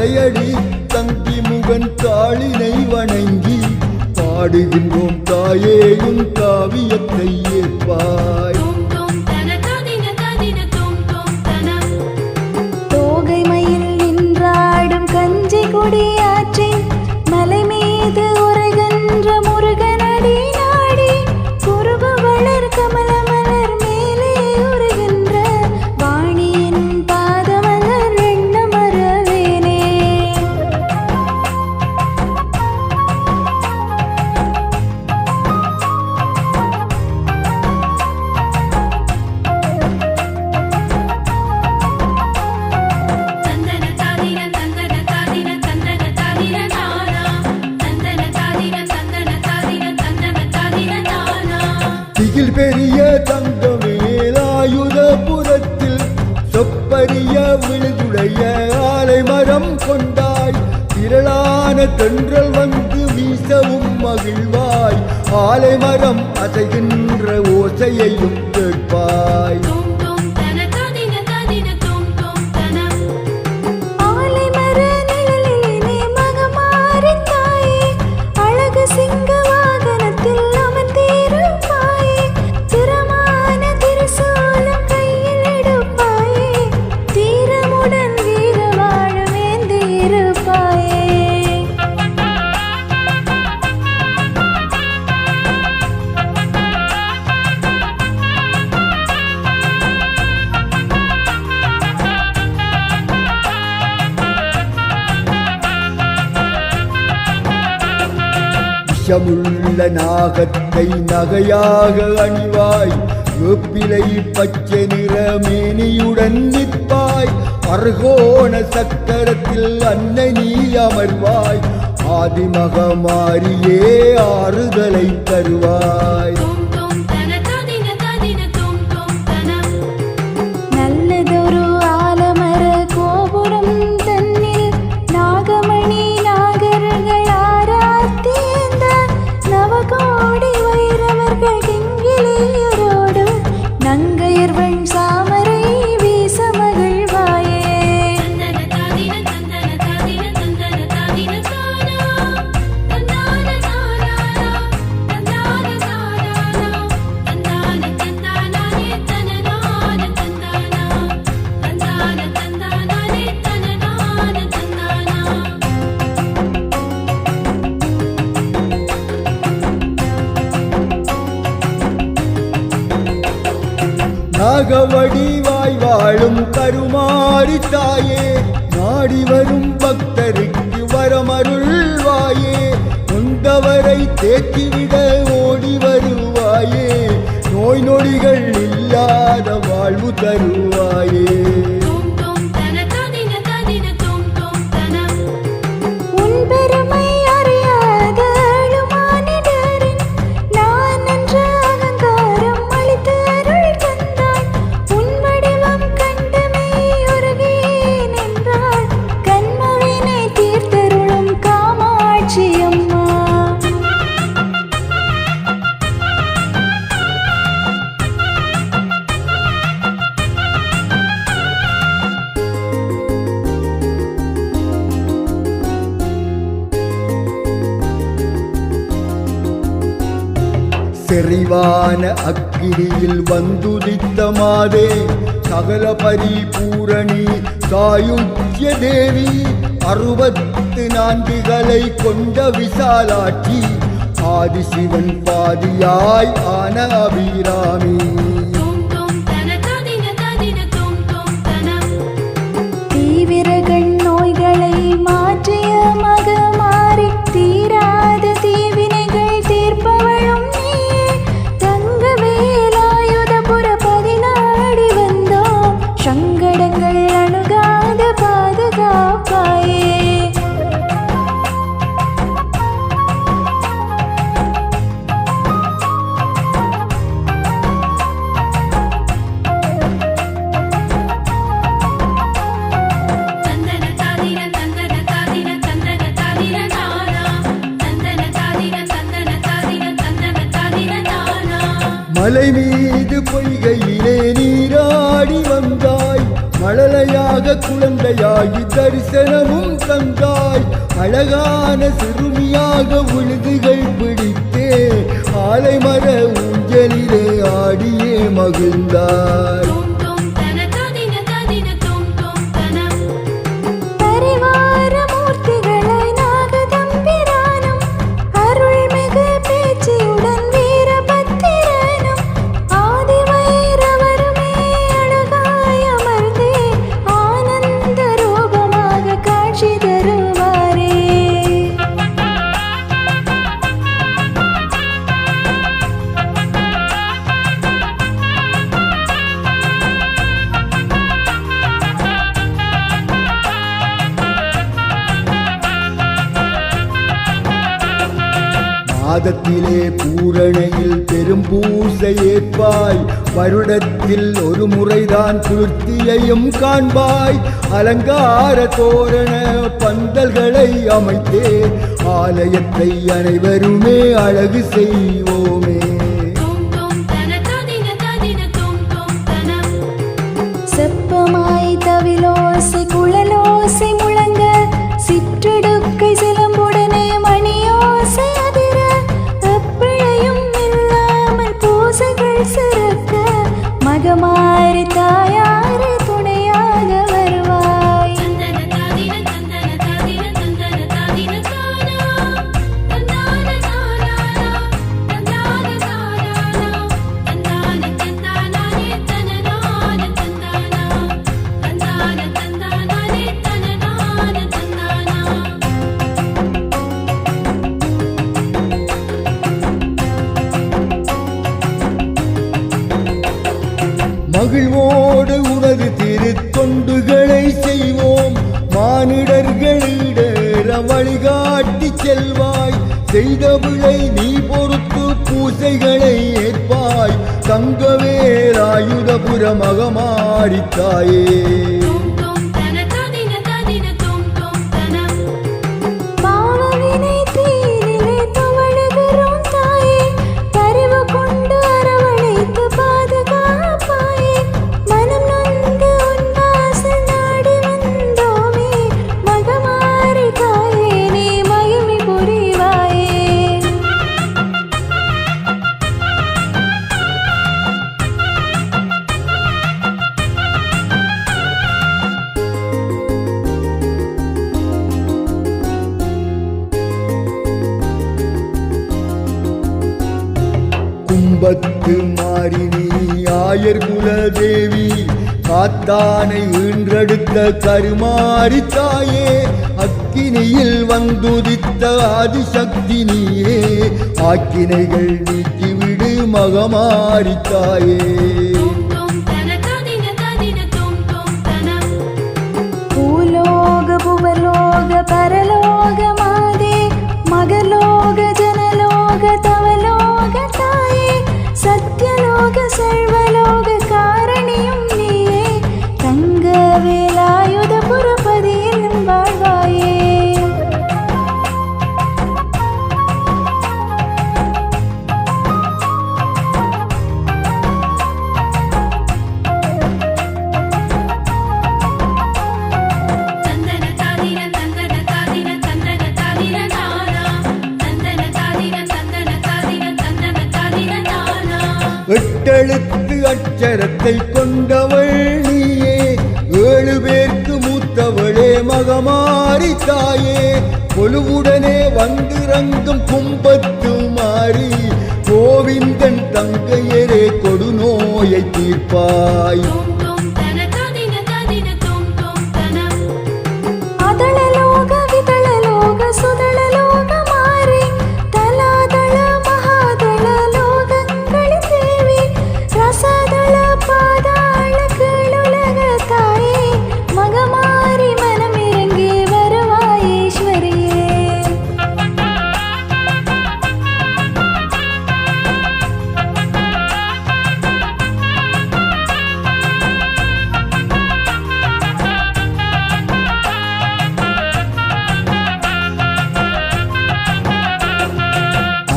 தலையடி தந்தி முகன் தாளினை வணங்கி பாடுகின்றோம் தாயே உன் காவியத்தை ஏற்பாய். பெரிய தங்கமேலாயுத புறத்தில் சொப்பரிய விழுதுடைய ஆலை மரம் கொண்டாய். திரளான தென்றல் வந்து வீசவும் மகிழ்வாய். ஆலை மரம் அசைகின்ற ஓசையையும் கேட்பாய். விஷமுள்ள நாகத்தை நகையாக அணிவாய் வேப்பிலை பச்சை நிற மேனியுடன் நிற்பாய் அர்கோண சக்கரத்தில் அன்னை நீ அமர்வாய் ஆதிமகமாரியே ஆறுதலை தருவாய். நாகவடிவாய் வாழும் கருமாறி தாயே நாடி வரும் பக்தருக்கு வரமருள்வாயே கொண்டவரை தேக்கிவிட ஓடி வருவாயே நோய் நொடிகள் இல்லாத வாழ்வு தருவாயே. செறிவான அக்கிரியில் வந்துதித்த மாதே சகல பரிபூரணி சாயுஜ்ய தேவி அறுபத்து நான்குகளை கொண்ட விசாலாட்சி ஆதிசிவன் பாதியாய் ஆன அபிராமி. மலை மீது பொய்கையிலே நீராடி வந்தாய். மழலையாக குழந்தையாகி தரிசனமும் தந்தாய். அழகான சிறுமியாக உழுதுகள் மாதத்திலே பூரணையில் பெரும் பூசை ஏற்பாய். வருடத்தில் ஒரு முறைதான் குளிர்த்தியையும் காண்பாய். அலங்கார தோரண பந்தல்களை அமைத்தே. ஆலயத்தை அனைவருமே அழகு செய்வோமே. மகிழ்வோடு உனது திருத்தொண்டுகளை செய்வோம். மானிடர்களிட வழிகாட்டி செல்வாய். செய்த விளை நீ பொறுத்து பூசைகளை ஏற்பாய். தங்கவேராயுதபுர மகமாடித்தாயே மாது மாறினி ஆயர் குலதேவி காத்தானை ஈன்றெடுத்த கருமாறி தாயே அக்கினியில் வந்துதித்த ஆதிசக்தி நீயே ஆக்கினைகள் நீக்கிவிடு மகமாரி தாயே. ലോക സർവലോക அச்சரத்தை கொண்டவள் நீயே. ஏழு பேர்க்கு மூத்தவளே மகமாரி தாயே. கொழுவுடனே வந்திறங்கும் கும்பத்து மாறி. கோவிந்தன் தங்கையரே கொடுநோயை தீர்ப்பாய்.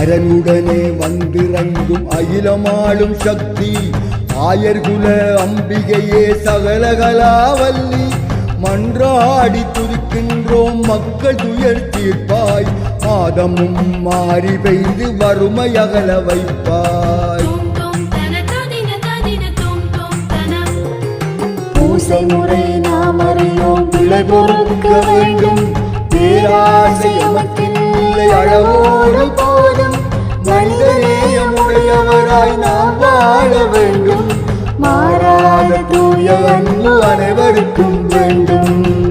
அரனுடனே வந்திறங்கும் அகிலமாளும் சக்தி ஆயர்குல அம்பிகையே சகலகலாவல்லி. மன்றாடி துதிக்கின்றோம் மக்கள் துயர் தீர்ப்பாய் மாதமும் மாறி பெய்து வறுமை அகல வைப்பாய். தோம் தோம் தன தாதின தாதின தோம் தோம் தன. பூசை முறை நாம் அறியோம் பிழை பொறுக்க வேண்டும். பேராசை இல்லை அளவோடு போதும். மனிதநேயமுடையவராய் நாம் வாழ வேண்டும். மாறாத தூய அன்பு அனைவருக்கும் வேண்டும்.